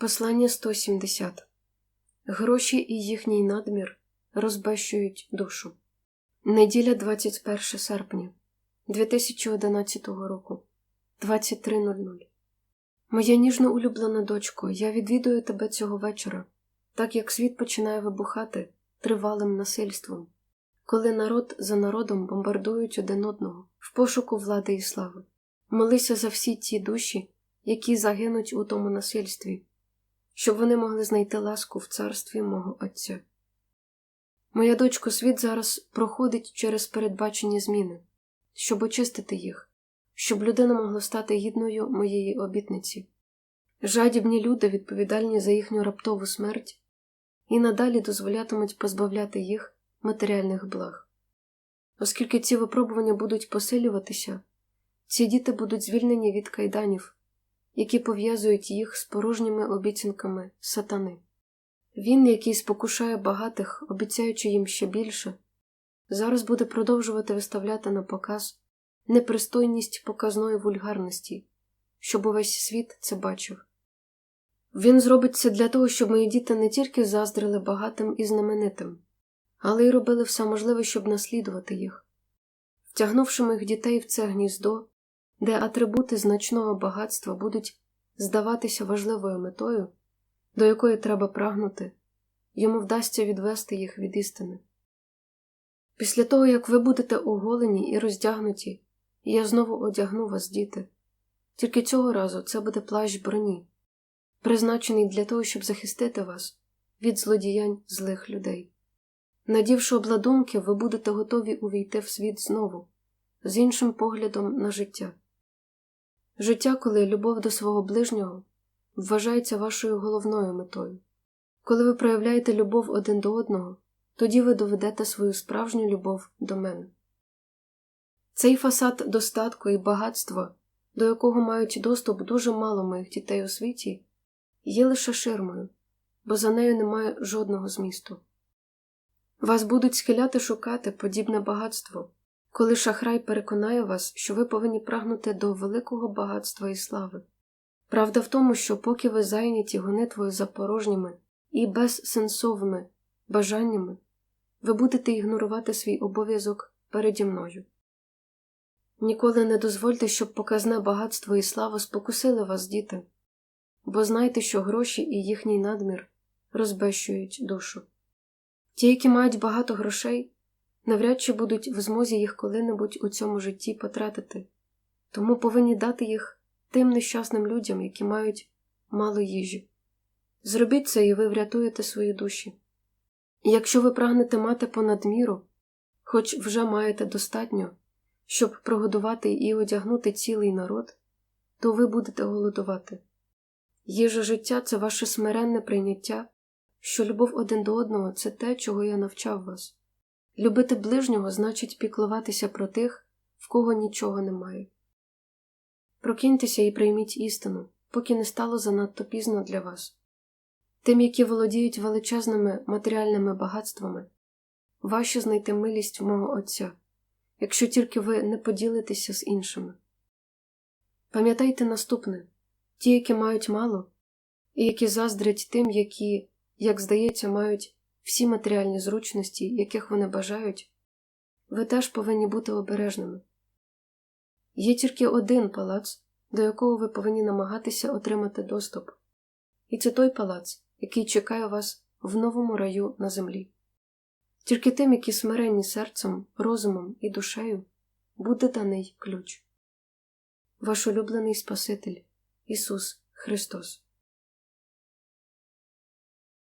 Послання 170 Гроші і їхній надмір розбещують душу. Неділя 21 серпня 2011 року 23.00 Моя ніжно улюблена дочко, я відвідую тебе цього вечора, так як світ починає вибухати тривалим насильством, коли народ за народом бомбардують один одного в пошуку влади і слави. Молися за всі ті душі, які загинуть у тому насильстві щоб вони могли знайти ласку в царстві мого Отця. Моя дочко, світ зараз проходить через передбачені зміни, щоб очистити їх, щоб людина могла стати гідною моєї обітниці. Жадібні люди, відповідальні за їхню раптову смерть, і надалі дозволятимуть позбавляти їх матеріальних благ. Оскільки ці випробування будуть посилюватися, ці діти будуть звільнені від кайданів які пов'язують їх з порожніми обіцянками сатани. Він, який спокушає багатих, обіцяючи їм ще більше, зараз буде продовжувати виставляти на показ непристойність показної вульгарності, щоб увесь світ це бачив. Він зробить це для того, щоб мої діти не тільки заздрили багатим і знаменитим, але й робили все можливе, щоб наслідувати їх. Втягнувши моїх дітей в це гніздо, де атрибути значного багатства будуть здаватися важливою метою, до якої треба прагнути, йому вдасться відвести їх від істини. Після того, як ви будете оголені і роздягнуті, я знову одягну вас, діти, тільки цього разу це буде плащ броні, призначений для того, щоб захистити вас від злодіянь злих людей. Надівши обладунки, ви будете готові увійти в світ знову, з іншим поглядом на життя. Життя, коли любов до свого ближнього вважається вашою головною метою. Коли ви проявляєте любов один до одного, тоді ви доведете свою справжню любов до мене. Цей фасад достатку і багатства, до якого мають доступ дуже мало моїх дітей у світі, є лише ширмою, бо за нею немає жодного змісту. Вас будуть схиляти шукати подібне багатство коли шахрай переконає вас, що ви повинні прагнути до великого багатства і слави. Правда в тому, що поки ви зайняті гонитвою за порожніми і безсенсовими бажаннями, ви будете ігнорувати свій обов'язок переді мною. Ніколи не дозвольте, щоб показне багатство і слава спокусили вас, діти, бо знайте, що гроші і їхній надмір розбещують душу. Ті, які мають багато грошей, навряд чи будуть в змозі їх коли-небудь у цьому житті потратити, тому повинні дати їх тим нещасним людям, які мають мало їжі. Зробіть це, і ви врятуєте свої душі. Якщо ви прагнете мати понад міру, хоч вже маєте достатньо, щоб прогодувати і одягнути цілий народ, то ви будете голодувати. Їжа життя це ваше смиренне прийняття, що любов один до одного це те, чого я навчав вас. Любити ближнього значить піклуватися про тих, в кого нічого немає. Прокиньтеся і прийміть істину, поки не стало занадто пізно для вас. Тим, які володіють величезними матеріальними багатствами, важче знайти милість в мого Отця, якщо тільки ви не поділитеся з іншими. Пам'ятайте наступне ті, які мають мало, і які заздрять тим, які, як здається, мають всі матеріальні зручності, яких вони бажають, ви теж повинні бути обережними. Є тільки один палац, до якого ви повинні намагатися отримати доступ, і це той палац, який чекає вас в новому раю на землі. Тільки тим, які смиренні серцем, розумом і душею, буде даний ключ. Ваш улюблений Спаситель Ісус Христос.